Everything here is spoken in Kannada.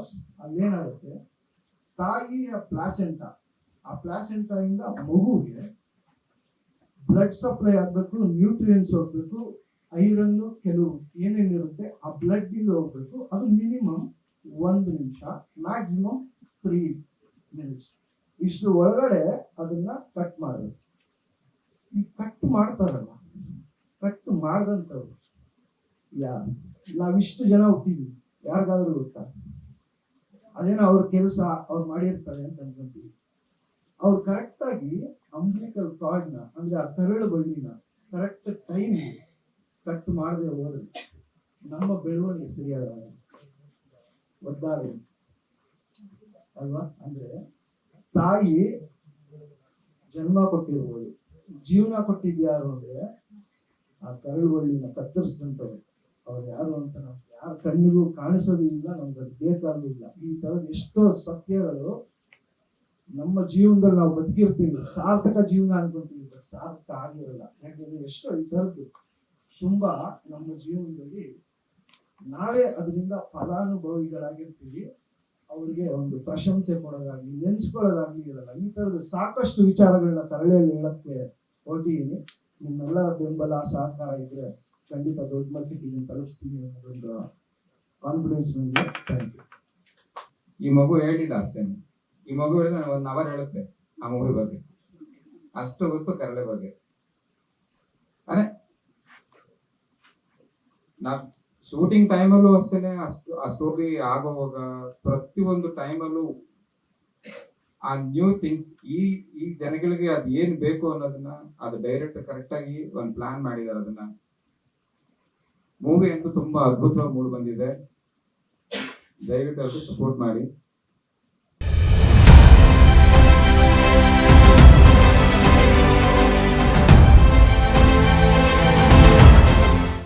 ಬಿಕಾಸ್ ಅಲ್ಲೇನಾಗುತ್ತೆ? ತಾಯಿಯ ಪ್ಲಾಸೆಂಟ. ಆ ಪ್ಲಾಸೆಂಟ ಇಂದ ಮಗುವಿಗೆ ಬ್ಲಡ್ ಸಪ್ಲೈ ಆಗ್ಬೇಕು ನ್ಯೂಟ್ರಿಯನ್ಸ್ ಹೋಗ್ಬೇಕು ಐರನ್ ಕೆಲವು ಏನೇನಿರುತ್ತೆ, ಆ ಬ್ಲಡ್ ಇಲ್ಲಿ ಹೋಗ್ಬೇಕು. ಅದು ಮಿನಿಮಮ್ ಒಂದು ನಿಮಿಷ ಮ್ಯಾಕ್ಸಿಮಮ್ ತ್ರೀ ಮಿನಿಟ್ಸ್ ಇಷ್ಟು ಒಳಗಡೆ ಅದನ್ನ ಕಟ್ ಮಾಡಬೇಕು. ಈ ಕಟ್ ಮಾಡ್ತಾರಲ್ಲ ಕಟ್ ಮಾಡ್ದಂಥವ್ರು ಯಾರು? ನಾವಿಷ್ಟು ಜನ ಹುಟ್ಟಿದ್ವಿ. ಯಾರಿಗಾದ್ರೂ ಗೊತ್ತಾ? ಅದೇನೋ ಅವ್ರ ಕೆಲಸ ಅವ್ರು ಮಾಡಿರ್ತಾರೆ ಅಂತ ಅನ್ಕೊಂತೀವಿ ಅವ್ರು ಕರೆಕ್ಟ್ ಆಗಿ ಅಂಬ್ಲಿಕಲ್ ಕಾರ್ಡ್ನ ಅಂದ್ರೆ ಆ ಕರಳು ಬಳ್ಳಿನ ಕರೆಕ್ಟ್ ಟೈಮ್ ಕಟ್ ಮಾಡದೆ ಹೋದ್ರೆ ನಮ್ಮ ಬೆಳವಣಿಗೆ ಸರಿಯಾದ ಒದ್ದಾರೆ. ಅಲ್ವಾ? ಅಂದ್ರೆ ತಾಯಿ ಜನ್ಮ ಕೊಟ್ಟಿರ್ಬೋದು. ಜೀವನ ಕೊಟ್ಟಿದ್ಯಾರು ಅಂದ್ರೆ ಆ ತರಳು ಬಳ್ಳಿನ ಕತ್ತರಿಸಿದಂಥವ್ರು. ಅವ್ರು ಯಾರು ಅಂತ ನಾವು ಯಾರ ಕಣ್ಣಿಗೂ ಕಾಣಿಸೋದು ಇಲ್ಲ, ನಮ್ಗೆ ಅದು ಬೇಕಾದ್ರೂ ಇಲ್ಲ ಈ ತರದ ಎಷ್ಟೋ ಸತ್ಯಗಳು ನಮ್ಮ ಜೀವನದಲ್ಲಿ ನಾವು ಬದುಕಿರ್ತೀವಿ. ಸಾರ್ಥಕ ಜೀವನ ಅನ್ಕೊಂತೀವಿ ಸಾರ್ಥಕ ಆಗಿರಲ್ಲ. ಯಾಕಂದ್ರೆ ಎಷ್ಟೋ ಈ ತರದ್ದು ತುಂಬಾ ನಮ್ಮ ಜೀವನದಲ್ಲಿ ನಾವೇ ಅದರಿಂದ ಫಲಾನುಭವಿಗಳಾಗಿರ್ತೀವಿ. ಅವ್ರಿಗೆ ಒಂದು ಪ್ರಶಂಸೆ ಕೊಡೋದಾಗ್ಲಿ, ನೆನ್ಸ್ಕೊಳ್ಳೋದಾಗ್ಲಿ ಇರಲ್ಲ. ಈ ತರದ ಸಾಕಷ್ಟು ವಿಚಾರಗಳನ್ನ ತರಳೆಯಲ್ಲಿ ಹೇಳಕ್ಕೆ ಹೊರಟಿದ್ದೀನಿ ನಿಮ್ಮೆಲ್ಲರ ಬೆಂಬಲ, ಸಹಕಾರ ಇದ್ರೆ ಖಂಡಿತ ದೊಡ್ಡ ಮಟ್ಟಿಗೆ ಇದನ್ನು ತಲುಪಿಸ್ತೀನಿ ಅನ್ನೋದೊಂದು ಕಾನ್ಫಿಡೆನ್ಸ್ ನನಗೆ ಥ್ಯಾಂಕ್ ಯು ಈ ಮಗು ಹೇಳಿಲ್ಲ ಅಷ್ಟೇನೆ ಈ ಮಗು ಹೇಳಿದ್ರೆ ಒನ್ ಅವರ್ ಹೇಳುತ್ತೆ ಆ ಮೂವಿ ಬಗ್ಗೆ. ಅಷ್ಟು ಗೊತ್ತು ಕರಳೆ ಬಗ್ಗೆ. ಅರೆ ನಾ ಶೂಟಿಂಗ್ ಟೈಮಲ್ಲೂ ಅಷ್ಟೇನೆ, ಅಷ್ಟು, ಆ ಸ್ಟೋರಿ ಆಗೋವಾಗ ಪ್ರತಿಯೊಂದು ಟೈಮಲ್ಲೂ ಆ ನ್ಯೂ ಥಿಂಗ್ಸ್ ಈ ಈ ಜನಗಳಿಗೆ ಅದು ಏನು ಬೇಕು ಅನ್ನೋದನ್ನ, ಅದು ಡೈರೆಕ್ಟ್ ಕರೆಕ್ಟ್ ಆಗಿ ಒಂದ್ ಪ್ಲಾನ್ ಮಾಡಿದ್ದಾರೆ ಅದನ್ನ. ಮೂವಿ ಅಂತೂ ತುಂಬಾ ಅದ್ಭುತವಾಗಿ ಮೂಡ್ ಬಂದಿದೆ. ದಯವಿಟ್ಟು ಅದಕ್ಕೆ ಸಪೋರ್ಟ್ ಮಾಡಿ